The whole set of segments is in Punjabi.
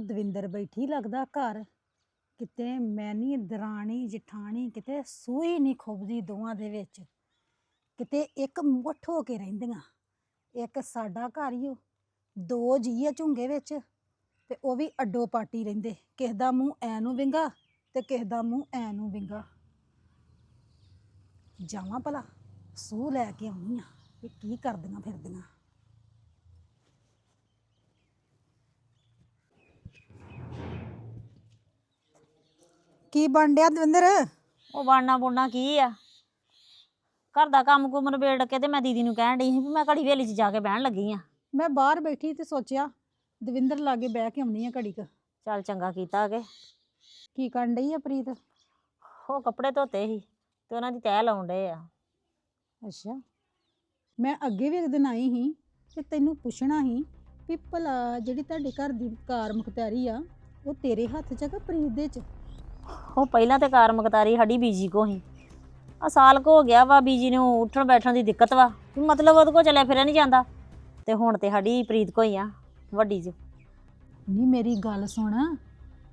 ਉਹ ਦਵਿੰਦਰ ਬੈਠੀ ਲੱਗਦਾ ਘਰ। ਕਿਤੇ ਮੈਂ ਨਹੀਂ ਦਰਾਣੀ, ਜਠਾਣੀ, ਕਿਤੇ ਸੂਈ ਨਹੀਂ ਖੁੱਬਦੀ ਦੋਵਾਂ ਦੇ ਵਿੱਚ। ਕਿਤੇ ਇੱਕ ਮੁੱਠ ਹੋ ਕੇ ਰਹਿੰਦੀਆਂ। ਇੱਕ ਸਾਡਾ ਘਰ ਹੀ ਉਹ ਦੋ ਜੀ ਆ ਝੁੰਗੇ ਵਿੱਚ। ਤੇ ਉਹ ਵੀ ਅੱਡੋ ਪਾਟੀ ਰਹਿੰਦੇ। ਕਿਸੇ ਦਾ ਮੂੰਹ ਐ ਨੂੰ ਵਿੰਗਾ ਤੇ ਕਿਸੇ ਦਾ ਮੂੰਹ ਐ ਨੂੰ ਵਿੰਗਾ। ਜਾਵਾਂ ਭਲਾ, ਸੂਹ ਲੈ ਕੇ ਆਉਣੀ ਆ ਇਹ ਕੀ ਕਰਦੀਆਂ ਫਿਰਦੀਆਂ। ਕੀ ਬਣ ਡਿਆ ਦਵਿੰਦਰ? ਉਹ ਬਣਨਾ ਬੁਣਨਾ ਕੀ ਆ? ਘਰ ਦਾ ਕੰਮ ਕੁਮ ਨਿਬੇੜ ਕੇ ਤੇ ਮੈਂ ਦੀਦੀ ਨੂੰ ਕਹਿਣ ਡਈ ਸੀ ਵੀ ਮੈਂ ਘੜੀ ਵੇਲੀ 'ਚ ਜਾ ਕੇ ਬਹਿਣ ਲੱਗੀ ਆ। ਮੈਂ ਬਾਹਰ ਬੈਠੀ ਤੇ ਸੋਚਿਆ ਦਵਿੰਦਰ ਲਾਗੇ ਬਹਿ ਕੇ ਆਉਣੀ ਆ ਘੜੀ ਕ। ਚੱਲ ਚੰਗਾ ਕੀਤਾ ਕਿ ਕੀ ਕਰਨ ਡਈ ਆ ਪ੍ਰੀਤ? ਉਹ ਕੱਪੜੇ ਧੋਤੇ ਸੀ ਤੇ ਉਹਨਾਂ ਦੀ ਤਹਿ ਲਾਉਣ ਡਏ ਆ। ਅੱਛਾ। ਮੈਂ ਅੱਗੇ ਵੀ ਇੱਕ ਦਿਨ ਆਈ ਸੀ ਤੇ ਤੈਨੂੰ ਪੁੱਛਣਾ ਸੀ ਵੀ ਭਲਾ ਜਿਹੜੀ ਤੁਹਾਡੇ ਘਰ ਦੀ ਕਾਰ ਮੁਖਤਿਆਰੀ ਆ ਉਹ ਤੇਰੇ ਹੱਥ 'ਚ ਆ ਕਿ ਪ੍ਰੀਤ ਦੇ 'ਚ? ਉਹ ਪਹਿਲਾਂ ਤੇ ਕਾਰ ਮਕਤਾਰੀ ਸਾਡੀ ਬੀਜੀ ਕੋ ਸੀ। ਆ ਸਾਲ ਕੋ ਹੋ ਗਿਆ ਵਾ ਬੀਜੀ ਨੂੰ ਉੱਠਣ ਬੈਠਣ ਦੀ ਦਿੱਕਤ ਵਾ। ਵੀ ਮਤਲਬ ਉਹਦੇ ਕੋ ਚੱਲਿਆ ਫਿਰਿਆ ਨਹੀਂ ਜਾਂਦਾ। ਤੇ ਹੁਣ ਤੇ ਸਾਡੀ ਪ੍ਰੀਤ ਕੋ ਹੀ ਆ ਵੱਡੀ ਜੀ। ਨਹੀਂ ਮੇਰੀ ਗੱਲ ਸੁਣ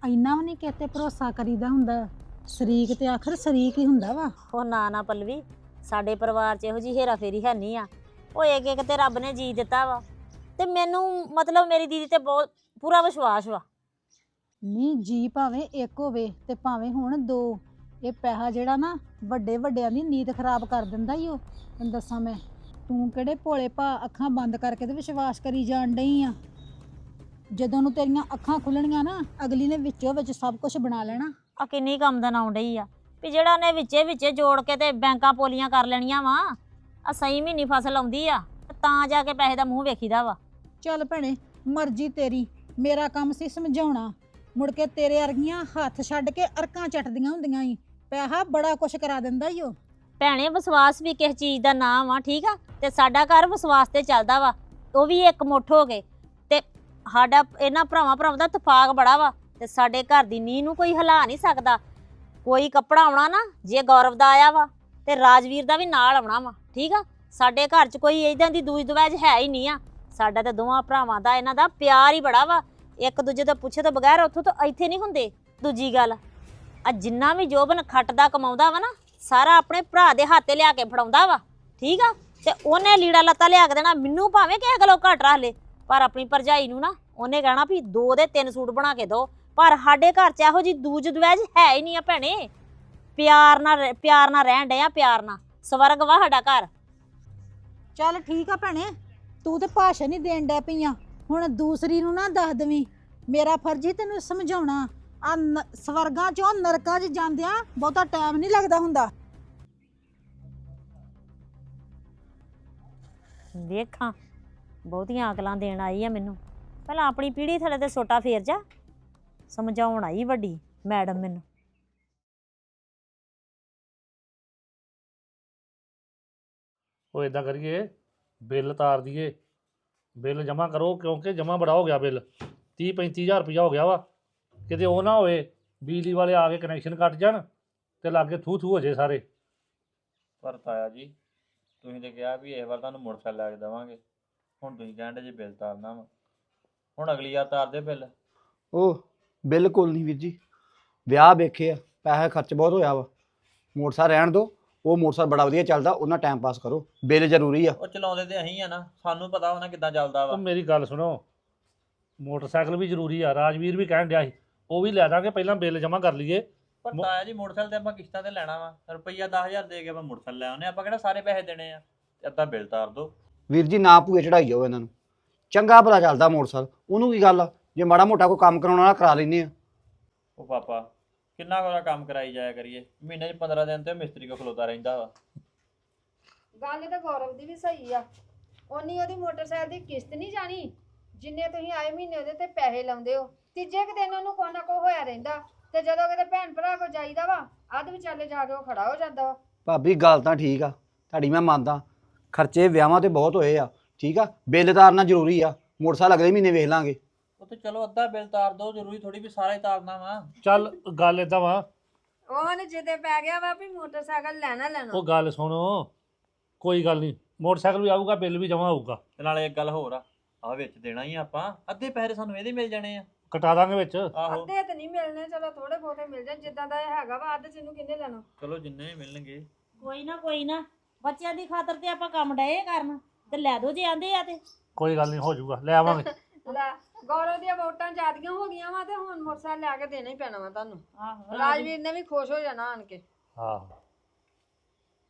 ਇੰਨਾ ਵੀ ਨਹੀਂ ਕਿਤੇ ਭਰੋਸਾ ਕਰੀਦਾ ਹੁੰਦਾ। ਸ਼ਰੀਕ ਤੇ ਆਖਰ ਸ਼ਰੀਕ ਹੀ ਹੁੰਦਾ ਵਾ। ਉਹ ਨਾ ਨਾ ਪਲਵੀ ਸਾਡੇ ਪਰਿਵਾਰ 'ਚ ਇਹੋ ਜੀ ਹੇਰਾ ਫੇਰੀ ਹੈ ਨਹੀਂ ਆ। ਉਹ ਇੱਕ ਇੱਕ ਤੇ ਰੱਬ ਨੇ ਜੀ ਦਿੱਤਾ ਵਾ। ਤੇ ਮੈਨੂੰ ਮਤਲਬ ਮੇਰੀ ਦੀਦੀ ਤੇ ਬਹੁਤ ਪੂਰਾ ਵਿਸ਼ਵਾਸ ਵਾ। ਨਹੀਂ ਜੀ ਭਾਵੇਂ ਇੱਕ ਹੋਵੇ ਤੇ ਭਾਵੇਂ ਹੁਣ ਦੋ। ਇਹ ਪੈਸਾ ਜਿਹੜਾ ਨਾ ਵੱਡੇ ਵੱਡਿਆਂ ਦੀ ਨੀਂਦ ਖਰਾਬ ਕਰ ਦਿੰਦਾ ਈ ਉਹ। ਤੈਨੂੰ ਦੱਸਾਂ ਮੈਂ ਤੂੰ ਕਿਹੜੇ ਭੋਲੇ ਭਾ ਅੱਖਾਂ ਬੰਦ ਕਰਕੇ ਤੇ ਵਿਸ਼ਵਾਸ ਕਰੀ ਜਾਣ ਡਈ ਆ? ਜਦੋਂ ਨੂੰ ਤੇਰੀਆਂ ਅੱਖਾਂ ਖੁੱਲਣੀਆਂ ਨਾ ਅਗਲੀ ਨੇ ਵਿੱਚੋਂ ਵਿੱਚ ਸਭ ਕੁਝ ਬਣਾ ਲੈਣਾ। ਆ ਕਿੰਨੀ ਕੰਮ ਦਾ ਆਉਣ ਡਈ ਆ। ਵੀ ਜਿਹੜਾ ਨੇ ਵਿੱਚੇ ਵਿੱਚੇ ਜੋੜ ਕੇ ਤੇ ਬੈਂਕਾਂ ਪੋਲੀਆਂ ਕਰ ਲੈਣੀਆਂ ਵਾ ਆ ਸਹੀ ਮਹੀਨੀ ਫਸਲ ਆਉਂਦੀ ਆ ਤਾਂ ਜਾ ਕੇ ਪੈਸੇ ਦਾ ਮੂੰਹ ਵੇਖੀਦਾ ਵਾ। ਚੱਲ ਭੈਣੇ ਮਰਜ਼ੀ ਤੇਰੀ ਮੇਰਾ ਕੰਮ ਸੀ ਸਮਝਾਉਣਾ। ਮੁੜ ਕੇ ਤੇਰੇ ਅਰਗੀਆਂ ਹੱਥ ਛੱਡ ਕੇ ਅਰਕਾਂ ਚੱਟਦੀਆਂ ਹੁੰਦੀਆਂ ਈ। ਪੈਸਾ ਬੜਾ ਕੁਛ ਕਰਾ ਦਿੰਦਾ ਈ ਉਹ। ਭੈਣੇ, ਵਿਸ਼ਵਾਸ ਵੀ ਕਿਸ ਚੀਜ਼ ਦਾ ਨਾਮ ਆ, ਠੀਕ ਆ? ਤੇ ਸਾਡਾ ਘਰ ਵਿਸ਼ਵਾਸ ਤੇ ਚੱਲਦਾ ਵਾ। ਉਹ ਵੀ ਇੱਕ ਮੁੱਠ ਹੋ ਗਏ। ਤੇ ਸਾਡਾ, ਇਹਨਾਂ ਭਰਾਵਾਂ ਭਰਾਵਾਂ ਦਾ ਤਫਾਕ ਬੜਾ ਵਾ। ਤੇ ਸਾਡੇ ਘਰ ਦੀ ਨੀਂਹ ਨੂੰ ਕੋਈ ਹਿਲਾ ਨਹੀਂ ਸਕਦਾ। ਕੋਈ ਕੱਪੜਾ ਆਉਣਾ ਨਾ, ਜੇ ਗੌਰਵ ਦਾ ਆਇਆ ਵਾ, ਤੇ ਰਾਜਵੀਰ ਦਾ ਵੀ ਨਾਲ ਆਉਣਾ ਵਾ, ਠੀਕ ਆ? ਸਾਡੇ ਘਰ 'ਚ ਕੋਈ ਇਦਾਂ ਦੀ ਦੂਜ ਦਵਾਜ ਹੈ ਹੀ ਨਹੀਂ ਆ। ਸਾਡਾ ਤਾਂ ਦੋਵਾਂ ਭਰਾਵਾਂ ਦਾ, ਇਹਨਾਂ ਦਾ ਪਿਆਰ ਹੀ ਬੜਾ ਵਾ। ਇੱਕ ਦੂਜੇ ਤੋਂ ਪੁੱਛੇ ਤੋਂ ਬਗੈਰ ਉੱਥੋਂ ਤੋਂ ਇੱਥੇ ਨਹੀਂ ਹੁੰਦੇ। ਦੂਜੀ ਗੱਲ ਆ ਜਿੰਨਾ ਵੀ ਜੋਬਨ ਖੱਟਦਾ ਕਮਾਉਂਦਾ ਵਾ ਨਾ, ਸਾਰਾ ਆਪਣੇ ਭਰਾ ਦੇ ਹੱਥੇ ਲਿਆ ਕੇ ਫੜਾਉਂਦਾ ਵਾ, ਠੀਕ ਆ? ਤੇ ਉਹਨੇ ਲੀੜਾ ਲੱਤਾ ਲਿਆ ਕੇ ਦੇਣਾ, ਮੈਨੂੰ ਭਾਵੇਂ ਕਿਸੇ ਗੱਲੋਂ ਘੱਟ ਰੱਖ ਲੇ, ਪਰ ਆਪਣੀ ਭਰਜਾਈ ਨੂੰ ਨਾ, ਉਹਨੇ ਕਹਿਣਾ ਵੀ ਦੋ ਦੇ ਤਿੰਨ ਸੂਟ ਬਣਾ ਕੇ ਦੋ, ਪਰ ਸਾਡੇ ਘਰ 'ਚ ਇਹੋ ਜੀ ਦੂਜ ਦਵੈਜ ਹੈ ਹੀ ਨਹੀਂ ਆ ਭੈਣੇ। ਪਿਆਰ ਨਾਲ ਰਹਿ- ਪਿਆਰ ਨਾਲ ਰਹਿਣ ਡਏ ਆ, ਪਿਆਰ ਨਾਲ। ਸਵਰਗ ਵਾ ਸਾਡਾ ਘਰ। ਚੱਲ ਠੀਕ ਆ ਭੈਣੇ, ਤੂੰ ਤੇ ਭਾਸ਼ਣ ਹੀ ਦੇਣ ਡੈ ਪਈਆਂ ਹੁਣ ਦੂਸਰੀ ਨੂੰ ਨਾ ਦੱਸ ਦਵੀਂ ਮੇਰਾ ਫਰਜ਼ ਹੀ ਤੈਨੂੰ ਸਮਝਾਉਣਾ। ਆ ਸਵਰਗਾਂ ਚੋਂ ਨਰਕਾਂ 'ਚ ਜਾਂਦਿਆਂ ਬਹੁਤਾ ਟਾਈਮ ਨਹੀਂ ਲੱਗਦਾ ਹੁੰਦਾ। ਦੇਖਾਂ ਬਹੁਤੀਆਂ ਅਕਲਾਂ ਦੇਣ ਆਈ ਆ ਮੈਨੂੰ। ਪਹਿਲਾਂ ਆਪਣੀ ਪੀੜ੍ਹੀ ਥੱਲੇ ਤੇ ਸੋਟਾ ਫੇਰ ਜਾ। ਸਮਝਾਉਣ ਆਈ ਵੱਡੀ ਮੈਡਮ ਮੈਨੂੰ। ਉਹ ਇਦਾਂ ਕਰੀਏ ਬਿੱਲ ਤਾਰ ਦਈਏ ਬਿੱਲ ਜਮ੍ਹਾਂ ਕਰੋ ਕਿਉਂਕਿ ਜਮ੍ਹਾਂ ਬੜਾ ਹੋ ਗਿਆ ਬਿੱਲ। 30 35000 ਰੁਪਇਆ ਹੋ ਗਿਆ ਵਾ। ਕਿਤੇ ਉਹ ਨਾ ਹੋਵੇ ਬਿਜਲੀ ਵਾਲੇ ਆ ਕੇ ਕਨੈਕਸ਼ਨ ਕੱਟ ਜਾਣ ਤੇ ਲਾਗੇ ਥੂ ਥੂ ਹੋ ਜੇ ਸਾਰੇ। ਪਰ ਤਾਇਆ ਜੀ ਤੁਸੀਂ ਤੇ ਕਿਹਾ ਵੀ ਇਸ ਵਾਰ ਤੁਹਾਨੂੰ ਮੋਟਰਸਾਈਕਲ ਲੈ ਕੇ ਦੇਵਾਂਗੇ। ਹੁਣ ਤੁਸੀਂ ਕਹਿੰਦੇ ਜੇ ਬਿੱਲ ਤਾਰਨਾ ਵਾ। ਹੁਣ ਅਗਲੀ ਵਾਰ ਤਾਰ ਦੇ ਬਿੱਲ। ਉਹ ਬਿਲਕੁਲ ਨਹੀਂ ਵੀਰ ਜੀ। ਵਿਆਹ ਵੇਖੇ ਆ ਪੈਸਾ ਖਰਚ ਬਹੁਤ ਹੋਇਆ ਵਾ। ਮੋਟਰਸਾਈਕਲ ਰਹਿਣ ਦਿਓ ਉਹ ਮੋਟਰਸਾਈਕਲ ਬੜਾ ਵਧੀਆ ਚੱਲਦਾ ਉਹਨਾਂ ਟਾਈਮ ਪਾਸ ਕਰੋ ਬਿੱਲ ਜ਼ਰੂਰੀ ਆ। ਉਹ ਚਲਾਉਂਦੇ ਤੇ ਅਸੀਂ ਆ ਨਾ ਸਾਨੂੰ ਪਤਾ ਉਹਨਾਂ ਕਿੱਦਾਂ ਚੱਲਦਾ ਉਹ ਵਾ ਮੇਰੀ ਗੱਲ ਸੁਣੋ ਮੋਟਰਸਾਈਕਲ ਵੀ ਜ਼ਰੂਰੀ ਆ ਰਾਜਵੀਰ ਵੀ ਕਹਿਣ ਡਿਆ ਸੀ ਉਹ ਵੀ ਲੈ ਦਾਂਗੇ ਪਹਿਲਾਂ ਬਿੱਲ ਜਮ੍ਹਾਂ ਕਰ ਲਈਏ। ਪਰ ਮੋ- ਤਾਇਆ ਜੀ ਮੋਟਰਸਾਈਕਲ ਤੇ ਆਪਾਂ ਕਿਸ਼ਤਾਂ ਤੇ ਲੈਣਾ ਵਾ ਰੁਪਈਆ 10000 ਦੇ ਕੇ ਆਪਾਂ ਮੋਟਰਸਾਈਕਲ ਲੈ ਆਉਨੇ ਆਪਾਂ ਕਿਹੜਾ ਸਾਰੇ ਪੈਸੇ ਦੇਣੇ ਆ ਤੇ ਅੱਧਾ ਬਿੱਲ ਤਾਰ ਦੋ ਵੀਰ ਜੀ ਨਾ ਭੂਏ ਚੜਾਈ ਜਾਓ ਇਹਨਾਂ ਨੂੰ। ਚੰਗਾ ਭਲਾ ਚੱਲਦਾ ਮੋਟਰਸਾਈਕਲ ਉਹਨੂੰ ਕੀ ਗੱਲ ਆ? ਜੇ ਮਾੜਾ ਮੋਟਾ ਕੋਈ ਕੰਮ ਕਰਾਉਣ ਵਾਲਾ ਕਰਾ ਲੈਨੇ ਆ। ਉਹ ਪਾਪਾ ਕਿੰਨਾ ਕੋਲਾ ਕੰਮ ਕਰਾਈ ਜਾਇਆ ਕਰੀਏ? ਮਹੀਨੇ 'ਚ 15 ਦਿਨ ਤੇ ਮਿਸਤਰੀ ਕੋ ਖਲੋਤਾ ਰਹਿੰਦਾ ਵਾ। ਗੱਲ ਤਾਂ ਗੌਰਵ ਦੀ ਵੀ ਸਹੀ ਆ। ਉਨੀ ਉਹਦੀ ਮੋਟਰਸਾਈਕਲ ਦੀ ਕਿਸ਼ਤ ਨਹੀਂ ਜਾਣੀ ਜਿੰਨੇ ਤੁਸੀਂ ਆਏ ਮਹੀਨੇ ਉਹਦੇ ਤੇ ਪੈਸੇ ਲਾਉਂਦੇ ਹੋ। ਤੀਜੇ ਕੁ ਦਿਨ ਉਹਨੂੰ ਕੋਈ ਨਾ ਕੋਈ ਹੋਇਆ ਰਹਿੰਦਾ ਤੇ ਜਦੋਂ ਕਿਤੇ ਭੈਣ ਭਰਾ ਕੋ ਜਾਈਦਾ ਵਾ ਅੱਧ ਵਿਚਾਲੇ ਜਾ ਕੇ ਉਹ ਖੜਾ ਹੋ ਜਾਂਦਾ ਵਾ। ਭਾਬੀ ਗੱਲ ਤਾਂ ਠੀਕ ਆ ਤੁਹਾਡੀ ਮੈਂ ਮੰਨਦਾ। ਖਰਚੇ ਵਿਆਹਾਂ ਤੇ ਬਹੁਤ ਹੋਏ ਆ ਠੀਕ ਆ? ਬਿੱਲ ਤਾਰਨਾ ਜ਼ਰੂਰੀ ਆ। ਮੋਟਰਸਾਈਕਲ ਅਗਲੇ ਮਹੀਨੇ ਵੇਖ ਲਾਂਗੇ। ਉਹ ਤੇ ਚਲੋ ਅੱਧਾ ਬਿੱਲ ਤਾਰ ਦੋ ਜ਼ਰੂਰੀ ਥੋੜੀ ਵੀ ਸਾਰਾ ਹੀ ਤਾਰਨਾ ਵਾ। ਚੱਲ ਗੱਲ ਇਦਾਂ ਵਾ। ਉਹਨੇ ਜਿੱਦੇ ਪੈ ਗਿਆ ਵਾ ਵੀ ਮੋਟਰਸਾਈਕਲ ਲੈਣਾ ਲੈਣਾ। ਉਹ ਗੱਲ ਸੁਣੋ ਕੋਈ ਗੱਲ ਨਹੀਂ। ਮੋਟਰਸਾਈਕਲ ਵੀ ਆਊਗਾ ਬਿੱਲ ਵੀ ਜਮ੍ਹਾਂ ਆਊਗਾ ਤੇ ਨਾਲੇ ਇੱਕ ਗੱਲ ਹੋਰ ਆ ਆ ਵਿੱਚ ਦੇਣਾ ਹੀ ਆ ਆਪਾਂ। ਅੱਧੇ ਪੈਸੇ ਸਾਨੂੰ ਇਹਦੇ ਮਿਲ ਜਾਣੇ ਆ। ਕਟਾ ਦਾਂਗੇ ਵਿੱਚ। ਆਹੋ। ਅੱਧੇ ਤੇ ਨਹੀਂ ਮਿਲਣੇ ਚਲੋ ਥੋੜੇ ਬਹੁਤੇ ਮਿਲ ਜਾਣ ਜਿੱਦਾਂ ਦਾ ਇਹ ਹੈਗਾ ਵਾ ਅੱਧ ਚ ਇਹਨੂੰ ਕਿੰਨੇ ਲੈਣਾ। ਚਲੋ ਜਿੰਨੇ ਮਿਲਣਗੇ। ਕੋਈ ਨਾ ਕੋਈ ਨਾ। ਬੱਚਿਆਂ ਦੀ ਖਾਤਰ ਤੇ ਆਪਾਂ ਕੰਮ ਡਏ ਕਰਨ। ਤੇ ਲੈ ਦੋ ਜੇ ਆਂਦੇ ਆ ਤੇ। ਕੋਈ ਗੱਲ ਨਹੀਂ ਹੋ ਜਾਊਗਾ। ਲੈ ਆਵਾਂਗੇ। ਲੈ। ਗੌਰਵ ਦੀਆਂ ਵੋਟਾਂ ਜ਼ਿਆਦੀਆਂ ਹੋ ਗਈਆਂ ਵਾ ਤੇ ਹੁਣ ਮੋਟਰਸਾਈਕਲ ਲੈ ਕੇ ਦੇਣਾ ਹੀ ਪੈਣਾ ਵਾ ਤੁਹਾਨੂੰ। ਆਹੋ ਰਾਜਵੀਰ ਨੇ ਵੀ ਖੁਸ਼ ਹੋ ਜਾਣਾ ਆਣ ਕੇ। ਹਾਂ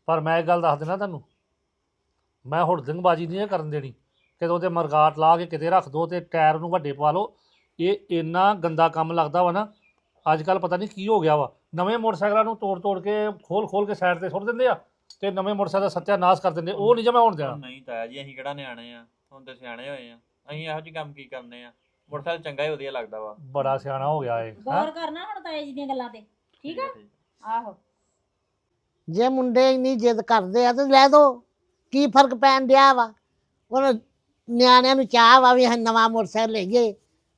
ਪਰ ਮੈਂ ਇੱਕ ਗੱਲ ਦੱਸ ਦਿੰਦਾ ਤੁਹਾਨੂੰ ਮੈਂ ਹੁੜਦਿੰਗਬਾਜੀ ਨਹੀਂ ਇਹ ਕਰਨ ਦੇਣੀ। ਕਿਦੋਂ ਤੇ ਮਰਗਾਟ ਲਾ ਕੇ ਕਿਤੇ ਰੱਖ ਦੋ ਤੇ ਟਾਇਰ ਨੂੰ ਵੱਡੇ ਪਵਾ ਲਓ। ਇਹ ਇੰਨਾ ਗੰਦਾ ਕੰਮ ਲੱਗਦਾ ਵਾ ਨਾ ਅੱਜ ਕੱਲ ਪਤਾ ਨਹੀਂ ਕੀ ਹੋ ਗਿਆ ਵਾ। ਨਵੇਂ ਮੋਟਰਸਾਈਕਲਾਂ ਨੂੰ ਤੋੜ ਤੋੜ ਕੇ ਖੋਲ ਖੋਲ ਕੇ ਸਾਈਡ ਤੇ ਸੁੱਟ ਦਿੰਦੇ ਆ ਤੇ ਨਵੇਂ ਮੋਟਰਸਾਈਕਲ ਦਾ ਸੱਤਿਆਨਾਸ਼ ਕਰ ਦਿੰਦੇ। ਉਹ ਨਹੀਂ ਜਮਾ ਹੋਣ ਦੇਣਾ। ਨਹੀਂ ਤਾਇਆ ਜੀ ਅਸੀਂ ਕਿਹੜਾ ਨਿਆਣੇ ਆ? ਹੁਣ ਤੇ ਸਿਆਣੇ ਹੋਏ ਆ। ਅਸੀਂ ਇਹੋ ਜਿਹੇ ਕੰਮ ਕੀ ਕਰਨੇ ਆ? ਮੋਟਰਸਾਈਕਲ ਚੰਗਾ ਹੀ ਵਧੀਆ ਲੱਗਦਾ ਵਾ। ਬੜਾ ਸਿਆਣਾ ਹੋ ਗਿਆ ਇਹ ਹੈਂ? ਗੌਰ ਕਰਨਾ ਹੁਣ ਤਾਏ ਜੀ ਦੀਆਂ ਗੱਲਾਂ ਤੇ ਠੀਕ ਆ? ਆਹੋ। ਜੇ ਮੁੰਡੇ ਇੰਨੀ ਜਿੱਦ ਕਰਦੇ ਆ ਤੇ ਲੈ ਦੋ ਕੀ ਫ਼ਰਕ ਪੈਣ ਡਿਆ ਵਾ? ਹੁਣ ਨਿਆਣਿਆਂ ਨੂੰ ਚਾਹ ਵਾ ਵੀ ਅਸੀਂ ਨਵਾਂ ਮੋਟਰਸਾਈਕਲ ਲਈਏ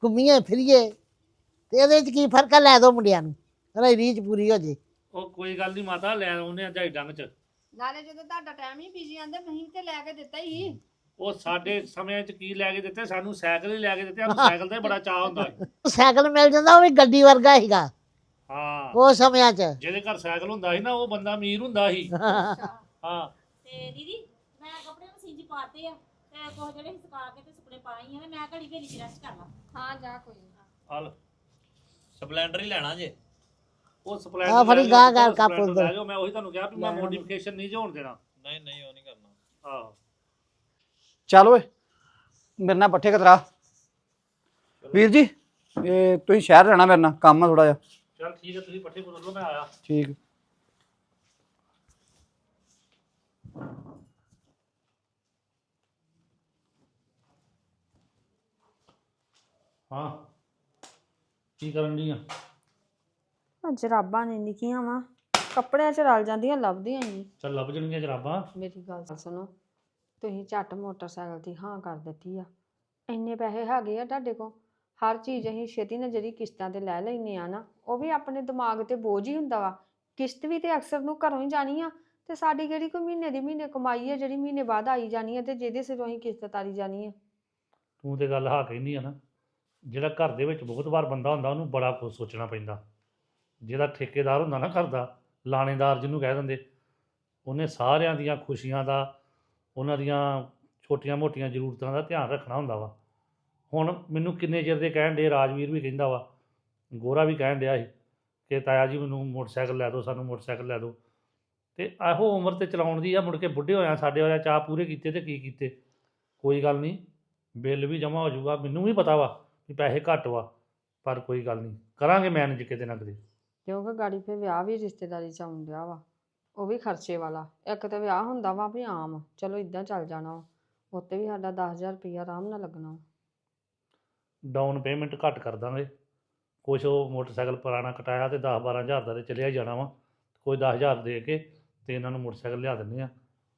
ਘੁੰਮੀਏ ਫਿਰੀਏ ਤੇ ਇਹਦੇ ਚ ਕੀ ਫ਼ਰਕ ਆ? ਲੈ ਦੋ ਮੁੰਡਿਆਂ ਨੂੰ ਅਰੇ ਰੀਚ ਪੂਰੀ ਹੋ ਜੇ। ਉਹ ਕੋਈ ਗੱਲ ਨਹੀਂ ਮਾਤਾ ਲੈ ਆਉਨੇ ਆ ਜਾਈ ਡੰਗ ਚ। ਨਾਲੇ ਜਦੋਂ ਤੁਹਾਡਾ ਟਾਈਮ ਹੀ ਬੀਜੀ ਆਂਦੇ ਮਹੀਂ ਤੇ ਲੈ ਕੇ ਦਿੱਤਾ ਹੀ ਉਹ ਸਾਡੇ ਸਮੇਂ ਚ ਕੀ ਲੈ ਕੇ ਦਿੱਤੇ? ਸਾਨੂੰ ਸਾਈਕਲ ਹੀ ਲੈ ਕੇ ਦਿੱਤੇ। ਸਾਨੂੰ ਸਾਈਕਲ ਤੇ ਬੜਾ ਚਾਹ ਹੁੰਦਾ ਸੀ। ਸਾਈਕਲ ਮਿਲ ਜਾਂਦਾ ਉਹ ਵੀ ਗੱਡੀ ਵਰਗਾ ਸੀਗਾ। ਹਾਂ। ਉਹ ਸਮਿਆਂ 'ਚ। ਜਿਹਦੇ ਘਰ ਸਾਈਕਲ ਹੁੰਦਾ ਸੀ ਨਾ ਉਹ ਬੰਦਾ ਅਮੀਰ ਹੁੰਦਾ ਸੀ। ਹਾਂ। ਤੇ ਦੀਦੀ ਮੈਂ ਕੱਪੜੇ ਮਸ਼ੀਨ 'ਚ ਪਾਤੇ ਆ। ਤੇ ਕੋਹ ਜਿਹੜੇ ਸੁਕਾ ਕੇ ਤੇ ਸੁਪਨੇ ਪਾਈ ਆ ਤੇ ਮੈਂ ਘੜੀ 'ਚ ਰੈਸਟ ਕਰਨਾ ਹਾਂ ਜਾ ਕੋਈ। ਹਲ। ਸਪਲੈਂਡਰ ਹੀ ਲੈਣਾ ਜੇ। ਉਹ ਆਹ ਸਪਲੈਂਡਰ ਫੜੀ ਲੈ ਗਾਂਹ ਕੱਪ ਸਪਲੈਂਡਰ ਉੱਧਰ। ਲੈ ਜਾਓ, ਮੈਂ ਉਹੀ ਤੁਹਾਨੂੰ ਕਿਹਾ ਵੀ ਮੈਂ। ਮੋਡੀਫਿਕੇਸ਼ਨ ਨਹੀਂ ਹੋਣ ਦੇਣਾ। ਨਹੀਂ ਨਹੀਂ ਉਹ ਨਹੀਂ ਕਰਨਾ। ਆਹੋ। ਚੱਲ ਓਏ ਮੇਰੇ ਨਾਲ ਪੱਠੇ ਕਤਰਾ। ਵੀਰ ਜੀ ਇਹ ਤੁਸੀਂ ਸ਼ਹਿਰ ਰਹਿਣਾ ਮੇਰੇ ਨਾਲ ਕੰਮ ਆ ਥੋੜਾ ਜਿਹਾ। ਚਲ ਠੀਕ ਹੈ ਤੁਸੀਂ ਪੱਠੇ ਬਦਲ ਲਓ ਮੈਂ ਆਇਆ। ਠੀਕ। ਹਾਂ। ਕੀ ਕਰਨ ਦੀ ਆ? ਆ ਜਰਾਬਾਂ ਨੇ ਨਿੱਕੀਆਂ ਵਾ। ਕੱਪੜਿਆਂ 'ਚ ਰਲ ਜਾਂਦੀਆਂ ਲੱਭਦੀਆਂ ਹੀ ਚੱਲ ਲੱਭ ਜਣਗੀਆਂ ਜਰਾਬਾਂ। ਮੇਰੀ ਗੱਲ ਸੁਣੋ। ਤੁਸੀਂ ਝੱਟ ਮੋਟਰਸਾਈਕਲ ਦੀ ਹਾਂ ਕਰ ਦਿੱਤੀ ਆ। ਇੰਨੇ ਪੈਸੇ ਹੈਗੇ ਆ ਤੁਹਾਡੇ ਕੋਲ? ਹਰ ਚੀਜ਼ ਅਸੀਂ ਛੇਤੀ ਨਾਲ ਜਿਹੜੀ ਕਿਸ਼ਤਾਂ ਤੇ ਲੈ ਲੈਨੇ ਆ ਨਾ, ਉਹ ਵੀ ਆਪਣੇ ਦਿਮਾਗ ਤੇ ਬੋਝ ਹੀ ਹੁੰਦਾ ਵਾ। ਕਿਸ਼ਤ ਵੀ ਤੇ ਅਕਸਰ ਨੂੰ ਘਰੋਂ ਹੀ ਜਾਣੀ ਆ ਤੇ ਸਾਡੀ ਜਿਹੜੀ ਕੋਈ ਮਹੀਨੇ ਦੀ ਮਹੀਨੇ ਕਮਾਈ ਆ, ਜਿਹੜੀ ਮਹੀਨੇ ਬਾਅਦ ਆਈ ਜਾਣੀ ਆ ਤੇ ਜਿਹਦੇ ਸਿਰੋਂ ਅਸੀਂ ਕਿਸ਼ਤ ਤਾਰੀ ਜਾਣੀ ਆ। ਤੂੰ ਤੇ ਗੱਲ ਹਾਂ ਕਹਿੰਦੀ ਆ ਨਾ, ਜਿਹੜਾ ਘਰ ਦੇ ਵਿੱਚ ਬਹੁਤ ਵਾਰ ਬੰਦਾ ਹੁੰਦਾ, ਉਹਨੂੰ ਬੜਾ ਕੁਝ ਸੋਚਣਾ ਪੈਂਦਾ। ਜਿਹੜਾ ਠੇਕੇਦਾਰ ਹੁੰਦਾ ਨਾ ਘਰ ਦਾ, ਲਾਣੇਦਾਰ ਜਿਹਨੂੰ ਕਹਿ ਦਿੰਦੇ, ਉਹਨੇ ਸਾਰਿਆਂ ਦੀਆਂ ਖੁਸ਼ੀਆਂ ਦਾ ਉਹਨਾਂ ਦੀਆਂ ਛੋਟੀਆਂ-ਮੋਟੀਆਂ ਜ਼ਰੂਰਤਾਂ ਦਾ ਧਿਆਨ ਰੱਖਣਾ ਹੁੰਦਾ ਵਾ। ਹੁਣ ਮੈਨੂੰ ਕਿੰਨੇ ਚਿਰ ਦੇ ਕਹਿਣ ਦੇ ਰਾਜਵੀਰ ਵੀ ਕਹਿੰਦਾ ਵਾ, ਗੋਰਾ ਵੀ ਕਹਿਣ ਡਿਆ ਸੀ ਕਿ ਤਾਇਆ ਜੀ ਮੈਨੂੰ ਮੋਟਰਸਾਈਕਲ ਲੈ ਦਿਓ, ਸਾਨੂੰ ਮੋਟਰਸਾਈਕਲ ਲੈ ਦਿਓ। ਤੇ ਇਹੋ ਉਮਰ ਤੇ ਚਲਾਉਣ ਦੀ ਆ, ਮੁੜ ਕੇ ਬੁੱਢੇ ਹੋਇਆ ਸਾਡੇ ਵਾਲਾ ਚਾਹ ਪੂਰੇ ਕੀਤੇ ਤੇ ਕੀ ਕੀਤੇ। ਕੋਈ ਗੱਲ ਨਹੀਂ, ਬਿੱਲ ਵੀ ਜਮ੍ਹਾਂ ਹੋ ਜਾਊਗਾ, ਮੈਨੂੰ ਵੀ ਪਤਾ ਵਾ ਵੀ ਪੈਸੇ ਘੱਟ ਵਾ, ਪਰ ਕੋਈ ਗੱਲ ਨਹੀਂ, ਕਰਾਂਗੇ ਮੈਨੇਜ ਕਿਤੇ ਨਾ ਕਿਤੇ ਕਿਉਂਕਿ ਗਾੜੀ ਫੇ ਵਿਆਹ ਵੀ ਰਿਸ਼ਤੇਦਾਰੀ ਚ ਆਉਣ ਡਿਆ ਵਾ। ਉਹ ਵੀ ਖਰਚੇ ਵਾਲਾ। ਇੱਕ ਤੇ ਵਿਆਹ ਹੁੰਦਾ ਵਾ ਵੀ ਆਮ ਚਲੋ ਇਦਾਂ ਚੱਲ ਜਾਣਾ ਵਾ। ਉੱਤੇ ਵੀ ਸਾਡਾ 10000 ਰੁਪਈਆ ਆਰਾਮ ਨਾਲ ਲੱਗਣਾ ਵਾ। ਡਾਊਨ ਪੇਮੈਂਟ ਘੱਟ ਕਰ ਦਾਂਗੇ। ਕੁਛ ਉਹ ਮੋਟਰਸਾਈਕਲ ਪੁਰਾਣਾ ਕਟਾਇਆ ਤੇ 10 12000 ਦਾ ਤੇ ਚਲਿਆ ਹੀ ਜਾਣਾ ਵਾ। ਕੋਈ 10000 ਦੇ ਕੇ ਤੇ ਇਹਨਾਂ ਨੂੰ ਮੋਟਰਸਾਈਕਲ ਲਿਆ ਦਿੰਦੇ ਆ।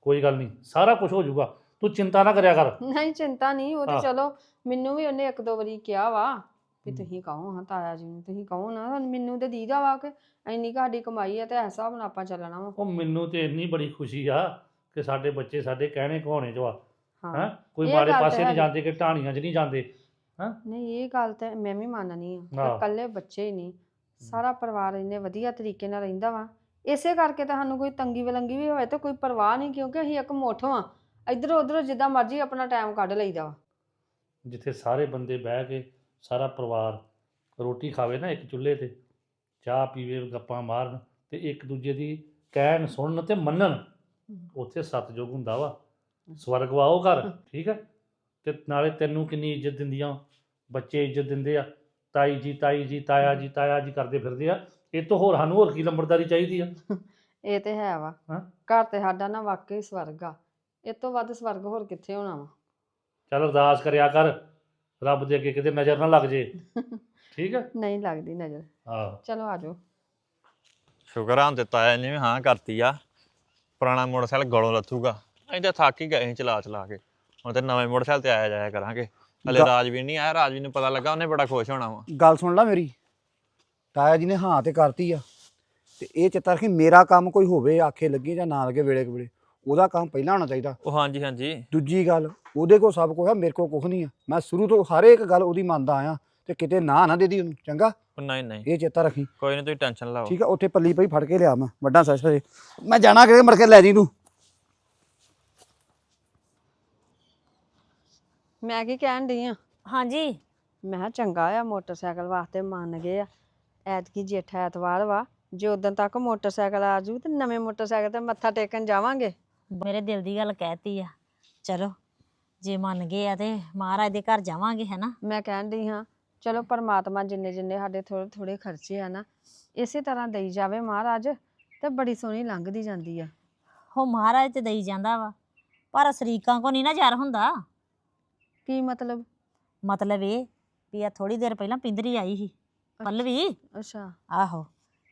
ਕੋਈ ਗੱਲ ਨਹੀਂ ਸਾਰਾ ਕੁਝ ਹੋ ਜਾਊਗਾ। ਤੂੰ ਚਿੰਤਾ ਨਾ ਕਰਿਆ ਕਰ। ਨਹੀਂ ਚਿੰਤਾ ਨਹੀਂ ਉਹ ਤੇ ਹਾਂ। ਚਲੋ ਮੈਨੂੰ ਵੀ ਉਹਨੇ ਇੱਕ ਦੋ ਵਾਰੀ ਕਿਹਾ ਵਾ। ਵੀ। ਤੁਸੀਂ ਕਹੋ ਹਾਂ ਤਾਇਆ ਜੀ ਨੂੰ ਤੁਸੀਂ ਕਹੋ ਨਾ ਮੈਨੂੰ ਤੇ ਦੀਦਾ ਵਾ ਕਿ ਇੰਨੀ ਸਾਡੀ ਕਮਾਈ ਆ ਤੇ ਇਸ ਹਿਸਾਬ ਨਾਲ ਆਪਾਂ ਚੱਲਣਾ ਵਾ। ਉਹ ਮੈਨੂੰ ਤੇ ਇੰਨੀ ਬੜੀ ਖੁਸ਼ੀ ਆ ਕਿ ਸਾਡੇ ਬੱਚੇ ਸਾਡੇ ਕਹਿਣੇ ਕਹਾਉਣੇ ਆ ਹਾਂ। ਹੈਂ? ਕੋਈ ਇਹ ਮਾੜੇ ਗੱਲ ਤਾਂ ਪਾਸੇ ਨਹੀਂ ਹੈਗੀ। ਜਾਂਦੇ ਕਿ ਢਾਣੀਆਂ 'ਚ ਨਹੀਂ ਜਾਂਦੇ ਨਹੀਂ ਇਹ ਗੱਲ ਤੇ ਮੈਂ ਵੀ ਮੰਨਣੀ ਆ। ਕਿ ਇਕੱਲੇ ਬੱਚੇ ਹੀ। ਨਹੀਂ ਸਾਰਾ ਪਰਿਵਾਰ ਇੰਨੇ ਵਧੀਆ ਤਰੀਕੇ ਨਾਲ ਰਹਿੰਦਾ ਵਾ। ਇਸੇ ਕਰਕੇ ਤਾਂ ਸਾਨੂੰ ਕੋਈ ਤੰਗੀ ਵਿਲੰਗੀ ਵੀ ਹੋਵੇ ਤਾਂ ਕੋਈ ਪਰਵਾਹ ਨਹੀਂ ਕਿਉਂਕਿ ਅਸੀਂ ਇੱਕ ਮੁੱਠ ਵਾਂ। ਇੱਧਰੋਂ ਉੱਧਰੋਂ ਜਿੱਦਾਂ ਮਰਜ਼ੀ ਆਪਣਾ ਟਾਈਮ ਕੱਢ ਲਈਦਾ ਵਾ। ਜਿੱਥੇ ਸਾਰੇ ਬੰਦੇ ਬਹਿ ਕੇ ਸਾਰਾ ਪਰਿਵਾਰ ਰੋਟੀ ਖਾਵੇ ਨਾ ਇੱਕ ਚੁੱਲ੍ਹੇ ਤੇ ਚਾਹ ਪੀਵੇ ਗੱਪਾਂ ਮਾਰਨ ਤੇ ਇੱਕ ਦੂਜੇ ਦੀ ਕਹਿਣ ਸੁਣਨ ਤੇ ਮੰਨਣ ਉੱਥੇ ਸਤਜੁਗ ਹੁੰਦਾ ਵਾ। ਸਵਰਗ ਵਾ ਉਹ ਘਰ ਠੀਕ ਹੈ ਤੇ ਨਾਲੇ ਤੈਨੂੰ ਕਿੰਨੀ ਇੱਜ਼ਤ ਦਿੰਦੀਆਂ ਬੱਚੇ ਇੱਜ਼ਤ ਦਿੰਦੇ ਆ। ਤਾਈ ਜੀ ਤਾਈ ਜੀ ਤਾਇਆ ਜੀ ਤਾਇਆ ਜੀ ਕਰਦੇ ਫਿਰਦੇ ਆ। ਇਹ ਤੋਂ ਹੋਰ ਸਾਨੂੰ ਹੋਰ ਕੀ ਲੰਬੜਦਾਰੀ ਚਾਹੀਦੀ ਆ? ਇਹ ਤੇ ਹੈ ਵਾ। ਹਾਂ। ਘਰ ਤੇ ਸਾਡਾ ਨਾ ਵਾਕਈ ਸਵਰਗ ਆ। ਇਹ ਤੋਂ ਵੱਧ ਸਵਰਗ ਹੋਰ ਕਿੱਥੇ ਹੋਣਾ ਵਾ? ਚੱਲ ਅਰਦਾਸ ਕਰਿਆ ਕਰ। ਰੱਬ ਦੇ ਅੱਗੇ ਕਿਤੇ ਨਜ਼ਰ ਨਾ ਲੱਗ ਜੇ। ਠੀਕ ਹੈ ਨਹੀਂ ਲੱਗਦੀ ਨਜ਼ਰ। ਆਹੋ। ਚਲੋ ਆ ਜਾਓ। ਸ਼ੁਕਰ ਆ ਹੁਣ ਤੇ ਤਾਇਆ ਨੇ ਵੀ ਹਾਂ ਕਰਤੀ ਆ। ਪੁਰਾਣਾ ਮੋਟਰਸਾਈਕਲ ਗਲੋਂ ਲੱਥੂਗਾ। ਅਸੀਂ ਤਾਂ ਥੱਕ ਹੀ ਗਏ ਸੀ ਚਲਾ ਚਲਾ ਕੇ। ਹੁਣ ਤੇ ਨਵੇਂ ਮੋਟਰਸਾਈਕਲ ਤੇ ਆਇਆ ਜਾਇਆ ਕਰਾਂਗੇ। ਹਲੇ ਗਾ- ਰਾਜਵੀਰ ਨਹੀਂ ਆਇਆ ਰਾਜਵੀਰ ਨੂੰ ਪਤਾ ਲੱਗਾ ਉਹਨੇ ਬੜਾ ਖੁਸ਼ ਹੋਣਾ ਵਾ। ਗੱਲ ਸੁਣ ਲੈ ਮੇਰੀ। ਤਾਇਆ ਜੀ ਨੇ ਹਾਂ ਤੇ ਕਰਤੀ ਆ। ਤੇ ਇਹ ਚਿੱਤਾ ਰੱਖੀ ਮੇਰਾ ਕੰਮ ਕੋਈ ਹੋਵੇ ਆਖੇ ਲੱਗੇ ਜਾਂ ਨਾ ਲੱਗੇ ਵੇਲੇ ਕੁ ਵੇਲੇ। ਉਹਦਾ ਕੰਮ ਪਹਿਲਾਂ ਹੋਣਾ ਚਾਹੀਦਾ। ਉਹ ਹਾਂਜੀ ਹਾਂਜੀ। ਦੂਜੀ ਗੱਲ ਉਹਦੇ ਕੋਲ ਸਭ ਕੁਝ ਆ ਮੇਰੇ ਕੋਲ ਕੁਝ ਨਹੀਂ ਆ ਮੈਂ ਸ਼ੁਰੂ ਤੋਂ ਹਰ ਇੱਕ ਗੱਲ ਉਹਦੀ ਮੰਨਦਾ ਆਇਆ ਤੇ ਕਿਤੇ ਨਾ ਨਾ ਦੇ ਦੀ ਉਹਨੂੰ ਚੰਗਾ? ਉਹ ਨਹੀਂ ਨਹੀਂ। ਇਹ ਚੇਤਾ ਰੱਖੀ। ਕੋਈ ਨਹੀਂ ਤੁਸੀਂ ਟੈਨਸ਼ਨ ਲਾਓ। ਠੀਕ ਆ ਉੱਥੇ ਪੱਲੀ ਪਈ ਫੜ ਕੇ ਲਿਆ ਮੈਂ ਵੱਡਾ ਸੱਚ ਹਜੇ। ਮੈਂ ਜਾਣਾ ਕਿਤੇ ਮੜ ਕੇ ਲੈ ਜੀ ਨੂੰ ਮੈਂ ਕੀ ਕਹਿਣ ਡਈ ਆ? ਹਾਂਜੀ। ਮੈਂ ਕਿਹਾ ਚੰਗਾ ਆ ਮੋਟਰਸਾਈਕਲ ਵਾਸਤੇ ਮੰਨ ਗਏ ਆ। ਐਤਕੀ ਜੇਠ ਐਤਵਾਰ ਵਾ ਜੇ ਉਦੋਂ ਤੱਕ ਮੋਟਰਸਾਈਕਲ ਆ ਜੂ ਤੇ ਨਵੇਂ ਮੋਟਰਸਾਈਕਲ ਤੇ ਮੱਥਾ ਟੇਕਣ ਜਾਵਾਂਗੇ। ਮੇਰੇ ਦਿਲ ਦੀ ਗੱਲ ਕਹਿਤੀ ਆ। ਚਲੋ ਜੇ ਮੰਨ ਗਏ ਆ ਤੇ ਮਹਾਰਾਜ ਦੇ ਘਰ ਜਾਵਾਂਗੇ ਹੈਨਾ ਮੈਂ ਕਹਿਣ ਡਈ ਹਾਂ ਚਲੋ ਪਰਮਾਤਮਾ ਜਿੰਨੇ ਜਿੰਨੇ ਸਾਡੇ ਥੋੜੇ ਥੋੜੇ ਖਰਚੇ ਆ ਨਾ ਇਸੇ ਤਰ੍ਹਾਂ ਦੇਈ ਜਾਵੇ ਮਹਾਰਾਜ ਤੇ ਬੜੀ ਸੋਹਣੀ ਲੰਘਦੀ ਜਾਂਦੀ ਆ। ਉਹ ਮਹਾਰਾਜ ਤੇ ਦੇਈ ਜਾਂਦਾ ਵਾ ਪਰ ਸ਼ਰੀਕਾਂ ਕੋ ਨਹੀਂ ਨਾ ਯਾਰ ਹੁੰਦਾ। ਕੀ ਮਤਲਬ? ਮਤਲਬ ਇਹ ਵੀ ਆ ਥੋੜੀ ਦੇਰ ਪਹਿਲਾਂ ਪਿੰਦਰੀ ਆਈ ਸੀ ਪੱਲਵੀ। ਅੱਛਾ। ਆਹੋ।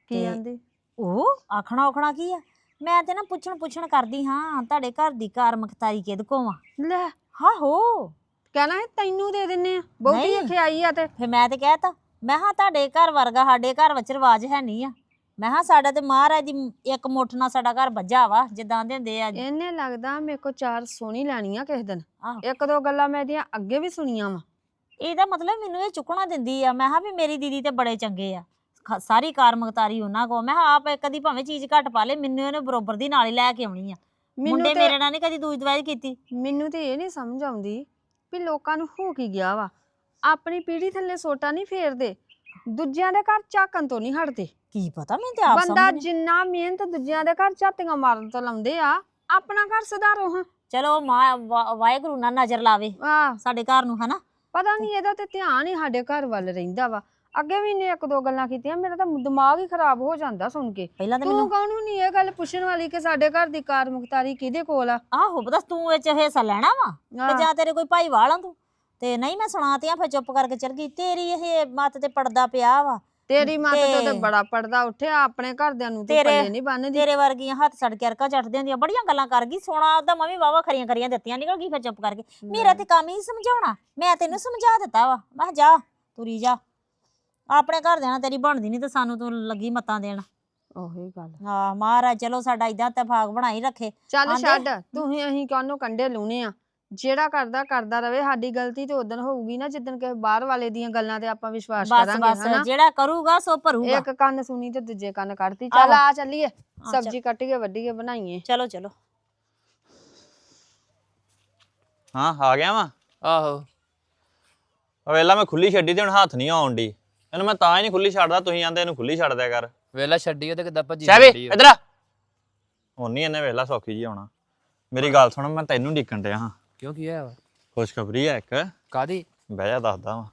ਕੀ ਤੇ- ਆਂਦੀ? ਉਹ ਆਖਣਾ ਔਖਣਾ ਕੀ ਆ? ਮੈਂ ਤੇ ਨਾ ਪੁੱਛਣ ਪੁੱਛਣ ਕਰਦੀ ਹਾਂ ਤੁਹਾਡੇ ਘਰ ਦੀ ਕਾਰ ਮਖਤਾਰੀ ਕਿਹਦੇ ਕੋ ਆ? ਲੈ। ਆਹੋ ਕਹਿਣਾ ਹੈ ਤੈਨੂੰ ਦੇ ਦਿੰਨੇ ਆ ਬਹੁਤੀ ਨਹੀਂ। ਅਖਿਆਈ ਆ ਤੇ। ਫੇ ਮੈਂ ਤੇ ਕਹਿਤਾ ਮੈਂ ਹਾਂ ਤੁਹਾਡੇ ਘਰ ਵਰਗਾ ਸਾਡੇ ਘਰ ਵਿੱਚ ਰਿਵਾਜ ਹੈ ਨਹੀਂ ਆ। ਮੈਂ ਹਾਂ ਸਾਡਾ ਤੇ ਮਹਾਰਾਜ ਦੀ ਇੱਕ ਮੁੱਠ ਨਾਲ ਸਾਡਾ ਘਰ ਵੱਜਾ ਵਾ ਜਿੱਦਾਂ ਦੇ ਹੁੰਦੇ ਆ। ਇਹਨੇ ਲੱਗਦਾ ਮੇਰੇ ਕੋ ਚਾਰ ਸੋਹਣੀ ਲੈਣੀ ਆ ਕਿਸੇ ਦਿਨ। ਆਹੋ। ਇੱਕ ਦੋ ਗੱਲਾਂ ਮੈਂ ਇਹਦੀਆਂ ਅੱਗੇ ਵੀ ਸੁਣੀਆਂ ਵਾ। ਇਹਦਾ ਮਤਲਬ ਮੈਨੂੰ ਇਹ ਚੁੱਕਣਾ ਦਿੰਦੀ ਆ। ਮੈਂ ਹਾਂ ਵੀ ਮੇਰੀ ਦੀਦੀ ਤੇ ਬੜੇ ਚੰਗੇ ਆ। ਖ- ਸਾਰੀ ਕਾਰ ਮਗਤਾਰੀ ਉਹਨਾਂ ਕੋ ਮੈਂ ਕਿਹਾ ਆਪ ਕਦੀ ਭਾਵੇਂ ਚੀਜ਼ ਘੱਟ ਪਾ ਲੇ ਮੈਨੂੰ ਇਹਨੇ ਬਰੋਬਰ ਦੀ ਨਾਲ ਹੀ ਲੈ ਕੇ ਆਉਣੀ ਆ। ਮੁੰਡੇ ਤੇ ਮੇਰੇ ਨਾਲ ਨਹੀਂ ਕਦੀ ਦੂਜ ਦਵਾਈ ਕੀਤੀ। ਮੈਨੂੰ ਤੇ ਇਹ ਨਹੀਂ ਸਮਝ ਆਉਂਦੀ ਵੀ ਲੋਕਾਂ ਨੂੰ ਹੋ ਕੀ ਗਿਆ ਵਾ। ਆਪਣੀ ਪੀੜੀ ਥੱਲੇ ਸੋਟਾ ਨਹੀਂ ਫੇਰਦੇ। ਦੂਜਿਆਂ ਦੇ ਘਰ ਝਾਕਣ ਤੋਂ ਨਹੀਂ ਹਟਦੇ। ਕੀ ਪਤਾ ਮੈਨੂੰ ਤੇ ਆਪ ਬੰਦਾ ਸਮਝ ਨੀ- ਜਿੰਨਾ ਮਿਹਨਤ ਦੂਜਿਆਂ ਦੇ ਘਰ ਝਾਤੀਆਂ ਮਾਰਨ ਤੋਂ ਲਾਉਂਦੇ ਆ ਆਪਣਾ ਘਰ ਸੁਧਾਰੋ ਹਾਂ। ਚਲੋ ਮਾਂ ਵਾ- ਵਾਹਿਗੁਰੂ ਨਾਲ ਨਜ਼ਰ ਲਾਵੇ ਆ ਸਾਡੇ ਘਰ ਨੂੰ ਹਨਾ? ਪਤਾ ਨਹੀਂ ਇਹਦਾ ਤੇ ਧਿਆਨ ਹੀ ਸਾਡੇ ਘਰ ਵੱਲ ਰਹਿੰਦਾ ਵਾ। ਅੱਗੇ ਵੀ ਨੇ ਇੱਕ ਦੋ ਗੱਲਾਂ ਕੀਤੀਆਂ ਮੇਰਾ ਤਾਂ ਦਿਮਾਗ ਹੀ ਖਰਾਬ ਹੋ ਜਾਂਦਾ ਸੁਣ ਕੇ। ਪਹਿਲਾਂ ਤਾਂ ਤੂੰ ਮੈਨੂੰ ਕੌਣ ਨਹੀਂ ਇਹ ਗੱਲ ਪੁੱਛਣ ਵਾਲੀ ਕਿ ਸਾਡੇ ਘਰ ਦੀ ਕਾਰ ਮੁਖਤਾਰੀ ਕਿਹਦੇ ਕੋਲ ਆ? ਆਹੋ ਪਤਾ ਤੂੰ ਇਹ ਚ ਹਿੱਸਾ ਲੈਣਾ ਵਾ ਤੇ ਜਾਂ ਤੇਰੇ ਕੋਈ ਭਾਈ ਵਾਲਾ ਤੂੰ। ਤੇ ਨਹੀਂ ਮੈਂ ਸੁਣਾਤੀਆਂ ਫਿਰ ਚੁੱਪ ਕਰਕੇ ਚਲ ਗਈ। ਤੇਰੀ ਇਹ ਮੱਤ ਤੇ ਪੜਦਾ ਪਿਆ ਵਾ। ਤੇਰੀ ਮਾਂ ਤੇ ਤੇ ਤੇ- ਬੜਾ ਪੜਦਾ ਉੱਠਿਆ ਆਪਣੇ ਘਰਦਿਆਂ ਨੂੰ ਤੂੰ ਤੇਰੇ- ਪੱਲੇ ਨਹੀਂ ਬੰਨਦੀ। ਤੇਰੇ ਵਰਗੀਆਂ ਹੱਥ ਛੱਡ ਕੇ ਅਰਕਾ ਚੱਟਦੇ ਹੁੰਦੀਆਂ ਬੜੀਆਂ ਗੱਲਾਂ ਕਰ ਗਈ। ਸੋਨਾ ਉਹਦਾ ਮੈਂ ਵੀ ਵਾਵਾ ਖਰੀਆਂ ਕਰੀਆਂ ਦਿੱਤੀਆਂ ਨਿਕਲ ਗਈ ਫਿਰ ਚੁੱਪ ਕਰਕੇ। ਮੇਰਾ ਤੇ ਕੰਮ ਹੀ ਸਮਝਾਉਣਾ ਮੈਂ ਤੈਨੂੰ ਸਮਝਾ ਦਿੱਤਾ ਵਾ। ਮੈਂ ਕਿਹਾ ਜਾ ਤੁਰੀ ਜਾ। ਆਪਣੇ ਘਰ ਦੇਣਾ ਤੇਰੀ ਬਣਦੀ ਨਹੀਂ ਤੇ ਸਾਨੂੰ ਤੂੰ ਲੱਗੀ ਮਤਾਂ ਦੇਣ। ਉਹੀ ਗੱਲ। ਹਾਂ ਮਹਾਰਾਜ ਚਲੋ ਸਾਡਾ ਇਦਾਂ ਤਫਾਕ ਬਣਾਈ ਰੱਖੇ। ਚੱਲ ਆਂਦੇ- ਛੱਡ ਤੂੰ ਹੀ ਅਸੀਂ ਕਾਹਨੂੰ ਕੰਡੇ ਲਾਉਣੇ ਆ? ਜਿਹੜਾ ਕਰਦਾ ਕਰਦਾ ਰਵੇ। ਸਾਡੀ ਗਲਤੀ ਤੇ ਉਦੋਂ ਹੋਊਗੀ ਨਾ ਜਿੱਦਣ ਕਿਸੇ ਬਾਹਰ ਵਾਲੇ ਦੀਆਂ ਗੱਲਾਂ ਤੇ ਆਪਾਂ ਵਿਸ਼ਵਾਸ ਬਸ ਕਰਾਂਗੇ ਬਸ ਹਨਾ? ਜਿਹੜਾ ਕਰੂਗਾ ਸੋ ਭਰੂਗਾ। ਇੱਕ ਕੰਨ ਸੁਣੀ ਤੇ ਦੂਜੇ ਕੰਨ ਕੱਢਤੀ। ਚੱਲ। ਆ ਚੱਲੀਏ। ਚੱਲ। ਸਬਜ਼ੀ ਕੱਟੀਏ ਵੱਢੀਏ ਬਣਾਈਏ। ਚਲੋ ਚਲੋ। ਹਾਂ ਆ ਗਿਆ ਵਾ। ਆਹੋ। ਵੇਲਾ ਮੈਂ ਖੁੱਲੀ ਛੱਡੀ ਤੇ ਹੁਣ ਹੱਥ ਨਹੀਂ ਆਉਣ ਦੀ ਇਹਨੂੰ ਮੈਂ ਤਾਂ ਹੀ ਨਹੀਂ ਖੁੱਲੀ ਛੱਡਦਾ ਤੁਸੀਂ ਆਂਦੇ ਇਹਨੂੰ ਖੁੱਲੀ ਛੱਡ ਦਿਆ ਕਰ। ਵੇਲਾ ਛੱਡੀ ਉਹ ਤੇ ਕਿੱਦਾਂ ਭੱਜੀ ਸਹਿਬੀ ਫਿਰਦੀ ਓ। ਇਧਰ ਆ। ਹੁਣ ਨਹੀਂ ਇਹਨੇ ਵੇਲਾ ਸੌਖੀ ਜੀ ਆਉਣਾ। ਮੇਰੀ ਗੱਲ ਸੁਣ ਮੈਂ ਤੈਨੂੰ ਢੀਕਣ ਡਿਆ ਹਾਂ। ਕਿਉਂ ਕੀ ਹੋਇਆ ਵਾ? ਖੁਸ਼ਖਬਰੀ ਹੈ ਇੱਕ। ਕਾਦੀ ਬਹਿ ਜਾ ਦੱਸਦਾ ਵਾਂ।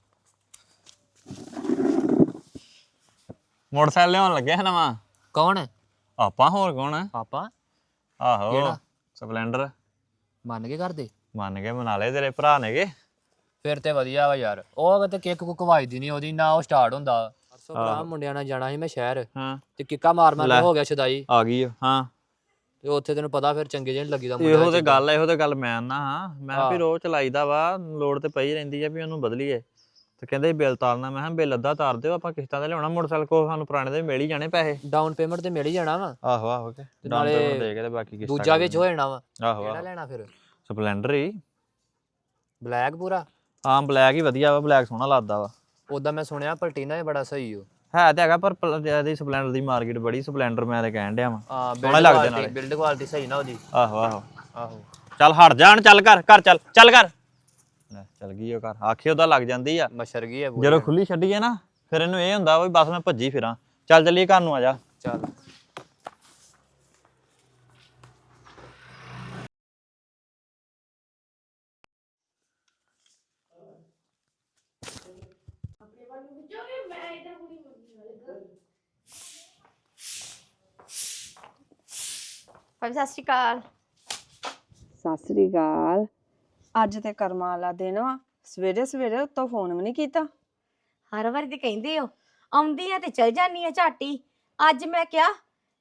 ਮੋਟਰਸਾਈਕਲ ਲਿਆਉਣ ਲੱਗਿਆ ਨਵਾਂ। ਕੌਣ? ਆਪਾਂ ਹੋਰ ਕੌਣ ਆ? ਪਾਪਾ ਆਹੋ ਕਿਹੜਾ? ਸਪਲੈਂਡਰ। ਮੰਨ ਕੇ ਕਰਦੇ ਮੰਨ ਕੇ ਲਏ ਤੇਰੇ ਭਰਾ ਨੇਗੇ। ਫਿਰ ਤੇ ਵਧੀਆ ਵਾ ਯਾਰ। ਉਹ ਕਿਤੇ ਕਿੱਕ ਕੁੱਕ ਵਜਦੀ ਨਹੀਂ ਉਹਦੀ ਨਾ ਉਹ ਸਟਾਰਟ ਹੁੰਦਾ। ਪਰਸੋਂ ਭਰਾ। ਮੁੰਡਿਆਂ ਨਾਲ ਜਾਣਾ ਸੀ ਮੈਂ ਸ਼ਹਿਰ। ਹਾਂ। ਤੇ ਕਿੱਕਾ ਮਾਰ ਮਾਰ। ਕੇ ਹੋ ਗਿਆ ਛਦਾਈ। ਆ ਗਈ ਆ, ਹਾਂ। ਤੇ ਉੱਥੇ ਤੈਨੂੰ ਪਤਾ ਫਿਰ ਚੰਗੇ ਜਿਹੇ ਨੀ ਲੱਗੀ ਦਾ ਇਹੋ ਤੇ ਗੱਲ ਇਹੋ ਤੇ ਗੱਲ ਮੈਂ ਨਾ ਹਾਂ। ਮੈਂ ਕਿਹਾ ਵੀ। ਰੋਜ਼ ਚਲਾਈਦਾ ਵਾ ਲੋੜ ਤੇ ਪਈ ਰਹਿੰਦੀ ਆ ਵੀ ਉਹਨੂੰ ਬਦਲੀਏ। ਤੇ ਕਹਿੰਦੇ ਬਿੱਲ ਤਾਰਨਾ ਮੈਂ ਕਿਹਾ ਬਿੱਲ ਅੱਧਾ ਤਾਰ ਦਿਓ ਆਪਾਂ ਕਿਸ਼ਤਾਂ ਤੇ ਲਿਆਉਣਾ ਮੋਟਰਸਾਈਕਲ ਕੋ ਸਾਨੂੰ ਪੁਰਾਣੇ ਦੇ ਮਿਲ ਹੀ ਜਾਣੇ ਪੈਸੇ। ਡਾਊਨ ਪੇਮੈਂਟ ਤੇ ਮਿਲ ਹੀ ਜਾਣਾ ਵਾ। ਆਹੋ ਆਹੋ ਕੇ। ਤੇ ਨਾਲੇ ਪੇਮੈਂਟ ਦੇ ਕੇ ਤੇ ਬਾਕੀ ਕਿਸ਼ਤਾਂ ਦੂਜਾ ਵਿੱਚ ਹੋ ਜਾਣਾ ਵਾ। ਆਹੋ ਕਿਹੜਾ ਆਹੋ। ਲੈਣਾ ਫਿਰ? ਸਪਲੈਂਡਰ ਹੀ। ਬਲੈਕ ਪੂਰਾ। ਹਾਂ ਬਲੈਕ ਹੀ ਵਧੀਆ ਵਾ ਬਲੈਕ ਸੋਹਣਾ ਲੱਗਦਾ ਵਾ। ਉਦਾਂ ਮੈਂ ਸੁਣਿਆ ਪਲਟੀਨਾ ਹੀ ਬੜਾ ਸਹੀ ਓ। ਹੈ ਤੇ ਹੈਗਾ ਪਰ ਪਲ- ਇਹਦੀ ਸਪਲੈਂਡਰ ਦੀ ਮਾਰਕੀਟ ਬੜੀ ਸਪਲੈਂਡਰ ਮੈਂ ਤੇ ਕਹਿਣ ਡਿਆ ਵਾਂ। ਹਾਂ ਸੋਹਣੇ ਲੱਗਦੇ ਨਾਲੇ। ਬਿਲਡ ਕੁਆਲਿਟੀ ਸਹੀ ਨਾ ਉਹਦੀ। ਆਹੋ ਆਹੋ। ਆਹੋ। ਚੱਲ ਹਟ ਜਾਣ ਚੱਲ ਕਰ ਕਰ ਚੱਲ ਚੱਲ ਕਰ ਲੈ ਚੱਲ ਗਈ ਉਹ ਕਰ ਆਖੇ ਉਹਦਾ ਲੱਗ ਜਾਂਦੀ ਆ। ਮਸ਼ਰ ਗਈ ਹੈ ਪੂਰੀ ਜਦੋਂ ਖੁੱਲੀ ਛੱਡੀਏ ਨਾ ਫਿਰ ਇਹਨੂੰ ਇਹ ਹੁੰਦਾ ਵੀ ਬਸ ਮੈਂ ਭੱਜੀ ਫਿਰਾਂ। ਚੱਲ ਚੱਲੀਏ ਘਰ ਨੂੰ ਆ ਜਾ। ਚੱਲ। ਭਾਬੀ ਸਤਿ ਸ਼੍ਰੀ ਅਕਾਲ। ਸਤਿ ਸ੍ਰੀ ਅਕਾਲ। ਅੱਜ ਤੇ ਕਰਮਾਂ ਵਾਲਾ ਦਿਨ ਵਾ। ਸਵੇਰੇ ਸਵੇਰੇ ਉੱਤੋਂ ਫੋਨ ਵੀ ਨਹੀਂ ਕੀਤਾ। ਹਰ ਵਾਰੀ ਤੇ ਕਹਿੰਦੇ ਹੋ ਆਉਂਦੀ ਆ ਤੇ ਚਲ ਜਾਨੀ ਆ ਝਾਟੀ। ਅੱਜ ਮੈਂ ਕਿਹਾ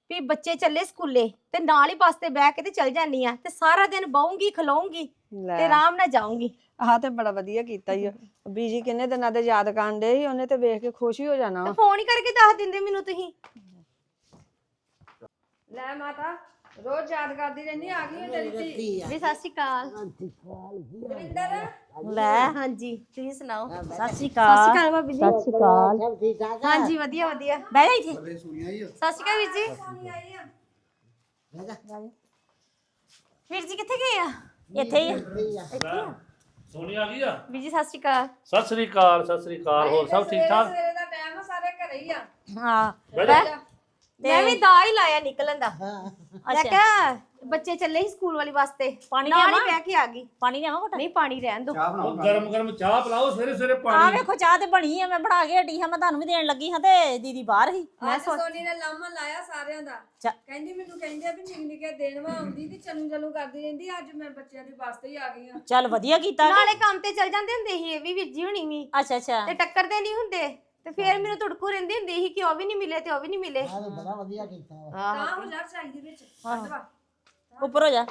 ਵੀ ਬੱਚੇ ਚੱਲੇ ਸਕੂਲੇ ਤੇ ਨਾਲ ਹੀ ਬੱਸ ਤੇ ਬਹਿ ਕੇ ਤੇ ਚਲ ਜਾਨੀ ਆ ਤੇ ਸਾਰਾ ਦਿਨ ਬਹੂੰਗੀ ਖਲਾਉਂਗੀ ਤੇ ਲੈ। ਆਰਾਮ ਨਾਲ ਜਾਊਂਗੀ। ਆਹ ਤੇ ਬੜਾ ਵਧੀਆ ਕੀਤਾ ਹੀ ਬੀਜੀ ਕਿੰਨੇ ਦਿਨਾਂ ਦੇ ਯਾਦ ਕਰਨ ਦੇ ਸੀ ਉਹਨੇ ਤੇ ਵੇਖ ਕੇ ਖੁਸ਼ ਹੀ ਹੋ ਜਾਣਾ ਤੇ ਵਾ ਫੋਨ ਹੀ ਕਰਕੇ ਦੱਸ ਦਿੰਦੇ ਮੈਨੂੰ ਤੁਸੀਂ। ਲੈ ਮਾਤਾ ਰੋਜ਼ ਯਾਦ ਕਰਦੀ ਰਹਿੰਦੀ ਆ ਗਈ ਹੈ ਤੇਰੀ ਧੀ ਧੀ ਆ ਵੀ ਸਤਿ ਸ਼੍ਰੀ ਅਕਾਲ ਦਵਿੰਦਰ ਲੈ ਹਾਂਜੀ ਤੁਸੀਂ ਸੁਣਾਓ ਸਤਿ ਸ਼੍ਰੀ ਸਤਿ ਸ਼੍ਰੀ ਅਕਾਲ ਅਕਾਲ ਭਾਬੀ ਜੀ ਸਤਿ ਸ਼੍ਰੀ ਅਕਾਲ ਸਭ ਠੀਕ ਠਾਕ ਆ ਹਾਂਜੀ ਵਧੀਆ ਵਧੀਆ ਬਹਿ ਜਾ ਇੱਥੇ ਸਤਿ ਸ਼੍ਰੀ ਅਕਾਲ ਵੀਰ ਜੀ ਵੀਰ ਜੀ ਕਿੱਥੇ ਗਏ ਆ ਇੱਥੇ ਹੀ ਆ। ਠੀਕ ਆ ਸੋਨੀ ਆ ਗਈ ਆ ਵੀਰ ਜੀ ਸਤਿ ਸ਼੍ਰੀ ਅਕਾਲ ਸਤਿ ਸ੍ਰੀ ਅਕਾਲ ਸਤਿ ਸ੍ਰੀ ਅਕਾਲ ਹੋਰ ਸਭ ਠੀਕ ਠਾਕ ਸਵੇਰੇ ਦਾ ਟਾਈਮ ਆ ਸਾਰੇ ਘਰੇ ਹੀ ਆ ਹਾਂ ਬਹਿ ਬਹਿ। ਜਾ। ਮੈਂ ਵੀ ਦਾ ਹੀ ਲਾਇਆ ਨਿਕਲਣ ਦਾ। ਹਾਂ। ਮੈਂ ਕਿਹਾ ਬੱਚੇ ਚੱਲੇ ਸੀ ਸਕੂਲ ਵਾਲੀ ਵਾਸਤੇ। ਪਾਣੀ ਨਾਲ ਹੀ ਲਿਆਵਾਂ? ਬਹਿ ਕੇ ਆ ਗਈ। ਪਾਣੀ ਲਿਆਵਾਂ ਘੁੱਟ? ਨਹੀਂ ਪਾਣੀ ਰਹਿਣ ਦੋ। ਚਾਹ ਉਹ ਗਰਮ ਗਰਮ ਚਾਹ ਪਿਲਾਓ ਸਵੇਰੇ ਸਵੇਰੇ ਆ ਪਾਣੀ। ਵੇਖੋ ਚਾਹ ਤੇ ਬਣੀ ਆ ਮੈਂ ਬਣਾ ਕੇ ਹਟੀ ਹਾਂ ਮੈਂ ਤੁਹਾਨੂੰ ਵੀ ਦੇਣ ਲੱਗੀ ਹਾਂ ਤੇ ਦੀਦੀ ਬਾਹਰ ਹੀ ਮੈਂ ਸੋਚ ਸੋਨੀ ਨੇ ਲਾਮਾ ਲਾਇਆ ਸਾਰਿਆਂ ਦਾ। ਕਹਿੰਦੀ ਮੈਨੂੰ ਕਹਿੰਦੇ ਆ ਵੀ ਨਿੱਕ ਨਿੱਕੇ ਦੇਣ ਵਾ ਆਉਂਦੀ ਤੇ ਚਲੂ ਚਲੂ ਕਰਦੀ ਰਹਿੰਦੀ ਅੱਜ ਮੈਂ ਬੱਚਿਆਂ ਦੀ ਵਾਸਤੇ ਹੀ ਆ ਗਈ ਆ ਚੱਲ ਵਧੀਆ ਕੀਤਾ ਨਾਲੇ ਕੰਮ ਤੇ ਚੱਲ ਜਾਂਦੇ ਹੁੰਦੇ ਸੀ ਇਹ ਵੀ ਵੀਰ ਜੀ ਹੁਣੀ ਵੀ। ਅੱਛਾ ਅੱਛਾ। ਤੇ ਟੱਕਰਦੇ ਨਹੀਂ ਹੁੰਦੇ। ਤੇ ਫਿਰ ਮੈਨੂੰ ਤੁੜਕੂ ਰਹਿੰਦੀ ਹੁੰਦੀ ਸੀ ਕਿ ਉਹ ਵੀ ਨਹੀਂ ਮਿਲੇ ਤੇ ਉਹ ਵੀ ਨਹੀਂ ਮਿਲੇ। ਆਹ ਤਾਂ ਬੜਾ ਵਧੀਆ ਕੀਤਾ ਵਾ। ਤਾਂ ਹੋ ਜਾ ਰਸਾਈ ਦੇ ਵਿੱਚ। ਕੱਢਵਾ ਉੱਪਰ ਹੋ ਜਾ।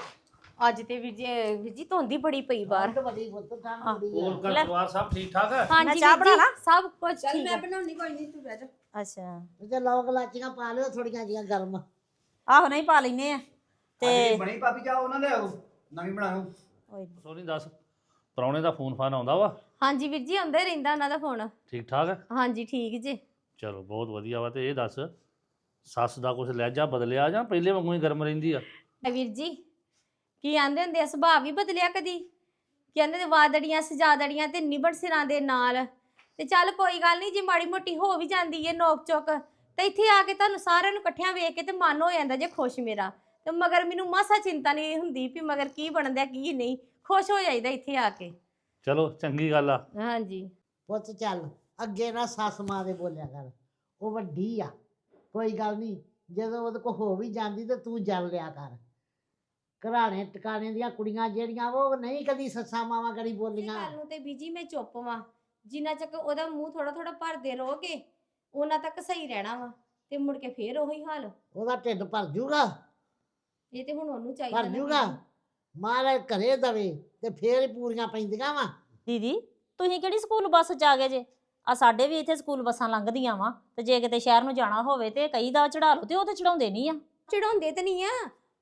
ਅੱਜ ਤੇ ਵੀਰ ਜੀ ਵੀਰ ਜੀ ਧੁੰਦੀ ਬੜੀ ਪਈ ਬਾਹਰ। ਬਹੁਤ ਵੱਡੀ ਪੁੱਤ ਠੰਡ ਹੁੰਦੀ ਆ। ਹੋਰ ਘਰ ਪਰਿਵਾਰ ਸਭ ਠੀਕ ਠਾਕ ਹੈ ਹਾਂਜੀ ਚਾਹ ਵੀਰ ਜੀ, ਬਣਾ ਲਾ? ਸਭ ਕੁਝ ਚੱਲ ਠੀਕ ਮੈਂ ਹੈ ਬਣਾਉਣੀ ਕੋਈ ਨਹੀਂ ਤੂੰ ਬਹਿ ਜਾ। ਅੱਛਾ। ਤੇ ਲੌਂਗ ਲਾਚੀਆਂ ਪਾ ਲਿਓ ਥੋੜੀਆਂ ਜੀਆਂ ਗਰਮ। ਆਹੋ ਨਹੀਂ ਪਾ ਲੈਨੇ ਆ। ਤੇ ਬਣੀ ਭਾਬੀ ਜਾ ਉਹਨਾਂ ਦੇ ਆਓ। ਨਵੀਂ ਬਣਾਓ। ਓਏ, ਸੋਨੀ ਦੱਸ। ਪਰੌਣੇ ਦਾ ਫੋਨ ਫਾਨ ਆਉਂਦਾ ਵਾ? ਹਾਂਜੀ ਵੀਰ ਜੀ ਆਉਂਦਾ ਹੀ ਰਹਿੰਦਾ ਉਹਨਾਂ ਦਾ ਫੋਨ ਠੀਕ ਠਾਕ? ਹੈ ਹਾਂਜੀ ਠੀਕ ਜੀ। ਚਲੋ ਬਹੁਤ ਵਧੀਆ ਵਾ ਤੇ ਇਹ ਦੱਸ ਸੱਸ ਦਾ ਕੁਝ ਲਹਿਜਾ ਬਦਲਿਆ ਜਾਂ ਪਹਿਲੇ ਵਾਂਗੂ ਹੀ ਗਰਮ ਰਹਿੰਦੀ ਆ? ਐ ਵੀਰ ਜੀ ਕੀ ਆਂਦੇ ਹੁੰਦੇ ਆ ਸੁਭਾਅ ਵੀ ਬਦਲਿਆ ਕਦੀ? ਕਹਿੰਦੇ ਨੇ ਵਾਦੜੀਆਂ ਸਜਾਦੜੀਆਂ ਤੇ ਨਿਬੜ ਸਿਰਾਂ ਦੇ ਨਾਲ। ਤੇ ਚੱਲ ਕੋਈ ਗੱਲ ਨਹੀਂ ਜੇ ਮਾੜੀ ਮੋਟੀ ਹੋ ਵੀ ਜਾਂਦੀ ਏ ਨੋਕ ਚੁੱਕ ਤੇ ਇੱਥੇ ਆ ਕੇ ਤੁਹਾਨੂੰ ਸਾਰਿਆਂ ਨੂੰ ਇਕੱਠਿਆਂ ਵੇਖ ਕੇ ਤੇ ਮਨ ਹੋ ਜਾਂਦਾ ਜੇ ਖੁਸ਼ ਮੇਰਾ। ਤੇ ਮਗਰ ਮੈਨੂੰ ਮਾਸਾ ਚਿੰਤਾ ਨਹੀਂ ਹੁੰਦੀ ਵੀ ਮਗਰ ਕੀ ਬਣਦਾ ਕੀ ਨਹੀਂ ਖੁਸ਼ ਹੋ ਜਾਈਦਾ ਇੱਥੇ ਆ ਕੇ। ਚਲੋ ਚੰਗੀ ਗੱਲ ਆ। ਹਾਂਜੀ। ਪੁੱਤ ਚੱਲ ਅੱਗੇ ਨਾ ਸੱਸ ਮਾਂ ਦੇ ਬੋਲਿਆ ਕਰ। ਉਹ ਵੱਡੀ ਆ ਕੋਈ ਗੱਲ ਨਹੀਂ ਜਦੋਂ ਉਹਦੇ ਕੋ ਹੋ ਵੀ ਜਾਂਦੀ ਤੇ ਤੂੰ ਜਲ ਲਿਆ ਕਰ। ਘਰਾਣੇ ਟਿਕਾਣੇ ਦੀਆਂ ਕੁੜੀਆਂ ਜਿਹੜੀਆਂ ਉਹ ਨਹੀਂ ਕਦੀ ਸੱਸਾਂ ਮਾਵਾਂ ਕਦੀ ਬੋਲੀਆਂ। ਗੱਲ ਨੂੰ ਤੇ ਬੀਜੀ ਮੈਂ ਚੁੱਪ ਵਾਂ। ਜਿੰਨਾ ਚੱਕ ਉਹਦਾ ਮੂੰਹ ਥੋੜਾ ਥੋੜਾ ਭਰਦੇ ਰਹੋਗੇ ਉਹਨਾਂ ਤੱਕ ਸਹੀ ਰਹਿਣਾ ਵਾ ਤੇ ਮੁੜ ਕੇ ਫੇਰ ਉਹੀ ਹਾਲ। ਉਹਦਾ ਢਿੱਡ ਭਰ ਜੂਗਾ। ਇਹ ਤੇ ਹੁਣ ਉਹਨੂੰ ਚਾਹੀਦਾ ਭਰ ਨਾ ਜੂਗਾ। ਮਹਾਰਾਜ ਘਰੇ ਦਵੇ ਤੇ ਫੇਰ ਹੀ ਪੂਰੀਆਂ ਪੈਂਦੀਆਂ ਵਾ। ਦੀਦੀ ਤੁਸੀਂ ਕਿਹੜੀ ਸਕੂਲ ਬੱਸ ਚ ਆ ਗਏ ਜੇ? ਆ ਸਾਡੇ ਵੀ ਇੱਥੇ ਸਕੂਲ ਬੱਸਾਂ ਲੰਘਦੀਆਂ ਵਾ ਤੇ ਜੇ ਕਿਤੇ ਸ਼ਹਿਰ ਨੂੰ ਜਾਣਾ ਹੋਵੇ ਤੇ ਕਈ ਦਾ ਚੜਾ ਲਓ ਤੇ ਉਹ ਤੇ ਚੜਾਉਂਦੇ ਨਹੀਂ ਆ। ਚੜਾਉਂਦੇ ਤੇ ਨਹੀਂ ਆ।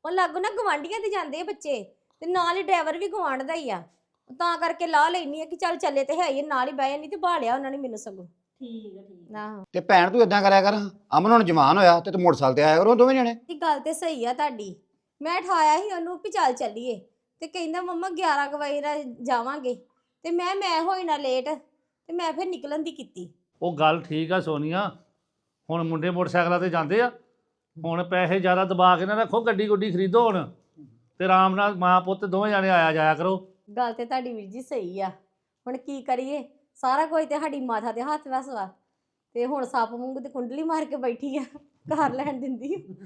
ਉਹ ਲਾਗੋ ਨਾ ਗਵਾਂਢੀਆਂ ਤੇ ਜਾਂਦੇ ਆ ਬੱਚੇ ਤੇ ਨਾਲ ਹੀ ਡਰਾਈਵਰ ਵੀ ਗਵਾਂਢ ਦਾ ਹੀ ਆ। ਤਾਂ ਕਰਕੇ ਲਾ ਲੈਣੀ ਆ ਕਿ ਚੱਲ ਚੱਲੇ ਤੇ ਹੈ ਹੀ ਆ, ਨਾਲ ਹੀ ਬਹਿ ਜਾਂਦੀ ਤੇ ਬਾਲਿਆ ਉਹਨਾਂ ਨੇ ਮੈਨੂੰ ਸਗੋਂ। ਠੀਕ ਹੈ ਠੀਕ ਆਹੋ। ਤੇ ਭੈਣ ਤੂੰ ਇਦਾਂ ਕਰਿਆ ਕਰ ਅਮਨ ਹੁਣ ਜਵਾਨ ਹੋਇਆ ਤੇ ਤੂੰ ਮੋਟਰਸਾਈਕਲ ਤੇ ਆਇਆ ਕਰੋ ਦੋਵੇਂ ਜਣੇ। ਦੀ ਗੱਲ ਤੇ ਸਹੀ ਆ ਤੁਹਾਡੀ। ਮੈਂ ਠਾਇਆ ਸੀ ਉਹਨੂੰ ਵੀ ਚੱਲ ਚੱਲੀਏ। ਤੇ ਕਹਿੰਦਾ ਮੰਮਾ 11 ਕੁ ਵਜੇ ਨਾਲ ਜਾਵਾਂਗੇ। ਤੇ ਮੈਂ ਮੈਂ ਹੋਈ ਨਾ ਲੇਟ ਤੇ ਮੈਂ ਫਿਰ ਨਿਕਲਣ ਦੀ ਕੀਤੀ। ਉਹ ਗੱਲ ਠੀਕ ਆ ਸੋਨੀਆ। ਹੁਣ ਮੁੰਡੇ ਮੋਟਰਸਾਈਕਲਾਂ ਤੇ ਜਾਂਦੇ ਆ। ਹੁਣ ਪੈਸੇ ਜ਼ਿਆਦਾ ਦਬਾ ਕੇ ਨਾ ਰੱਖੋ ਗੱਡੀ ਗੁੱਡੀ ਖਰੀਦੋ ਹੁਣ ਤੇ ਆਰਾਮ ਨਾਲ ਮਾਂ ਪੁੱਤ ਦੋਵੇਂ ਜਾਣੇ ਆਇਆ ਜਾਇਆ ਕਰੋ। ਗੱਲ ਤੇ ਤੁਹਾਡੀ ਵੀਰ ਜੀ ਸਹੀ ਆ। ਹੁਣ ਕੀ ਕਰੀਏ? ਸਾਰਾ ਕੁਝ ਤੇ ਸਾਡੀ ਮਾਤਾ ਦੇ ਹੱਥ ਵਸ ਵਾ। ਤੇ ਹੁਣ ਸੱਪ ਮੂੰਗ ਤੇ ਕੁੰਡਲੀ ਮਾਰ ਕੇ ਬੈਠੀ ਆ। ਘਰ ਲੈਣ ਦਿੰਦੀ।